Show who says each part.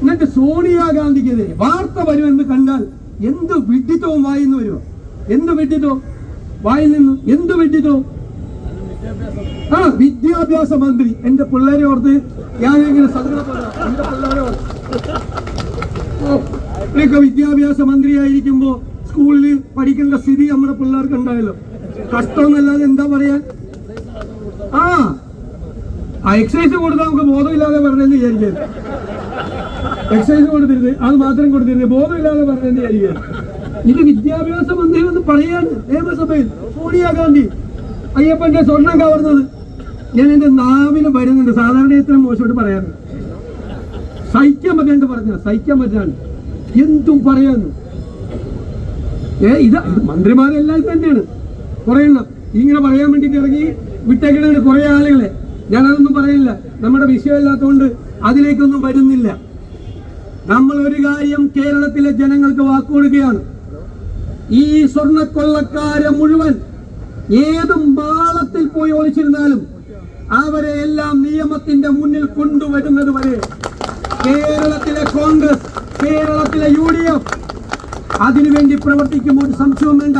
Speaker 1: എന്നിട്ട് സോണിയാഗാന്ധിക്കെതിരെ വാർത്ത വരുമെന്ന് കണ്ടാൽ എന്ത് വിഡിത്തവും വായിന്ന് വരുമോ എന്ത് വിഡിത്തോ വായിൽ നിന്ന് എന്ത് വിഡിത്തോ ആ വിദ്യാഭ്യാസ മന്ത്രി. എന്റെ പിള്ളേരെ ഓർത്ത് ഞാനിങ്ങനെ ഇങ്ങനെ പിള്ളേരെ ഓർത്ത്. വിദ്യാഭ്യാസ മന്ത്രിയായിരിക്കുമ്പോ സ്കൂളിൽ പഠിക്കേണ്ട സ്ഥിതി നമ്മുടെ പിള്ളേർക്ക് ഉണ്ടായല്ലോ. കഷ്ടമെന്നല്ലാതെ എന്താ പറയാ? ആ എക്സൈസ് എക്സസൈസ് കൊടുത്താൽ നമുക്ക് ബോധമില്ലാതെ പറഞ്ഞെന്ന് വിചാരിക്കാൻ എക്സസൈസ് കൊടുത്തിരുന്നത്. അത് മാത്രം കൊടുത്തിരുന്നത്. ബോധമില്ലാതെ പറഞ്ഞെന്ന് ആയിരിക്കും ഇത് വിദ്യാഭ്യാസ മന്ത്രി എന്ന് പറയാൻ നിയമസഭയിൽ. സോണിയാഗാന്ധി അയ്യപ്പന്റെ സ്വർണം കവർന്നത്. ഞാൻ എന്റെ നാവിൽ വരുന്നുണ്ട്. സാധാരണ ഇത്ര മോശമായിട്ട് പറയാറുണ്ട് സഹിക്കാൻ പറ്റാണ്ട് പറഞ്ഞ സഹിക്കാൻ പറ്റാണ്ട്. എന്തും പറയാന്ന്. ഏ ഇതാ മന്ത്രിമാരെല്ലാം തന്നെയാണ്. കുറെ ഇങ്ങനെ പറയാൻ വേണ്ടിട്ട് ഇറങ്ങി വിട്ടേക്കണുണ്ട് കുറെ ആളുകളെ. ഞാനതൊന്നും പറയില്ല. നമ്മുടെ വിഷയമില്ലാത്തതുകൊണ്ട് അതിലേക്കൊന്നും വരുന്നില്ല. നമ്മൾ ഒരു കാര്യം കേരളത്തിലെ ജനങ്ങൾക്ക് വാക്കുകൊടുക്കുകയാണ്. ഈ സ്വർണക്കൊള്ളക്കാരെ മുഴുവൻ ഏതും ബാളത്തിൽ പോയി ഒളിച്ചിരുന്നാലും അവരെ എല്ലാം നിയമത്തിന്റെ മുന്നിൽ കൊണ്ടുവരുന്നത് വരെ കേരളത്തിലെ കോൺഗ്രസ് കേരളത്തിലെ യു ഡി എഫ് അതിനുവേണ്ടി പ്രവർത്തിക്കുമ്പോൾ ഒരു സംശയവും വേണ്ട.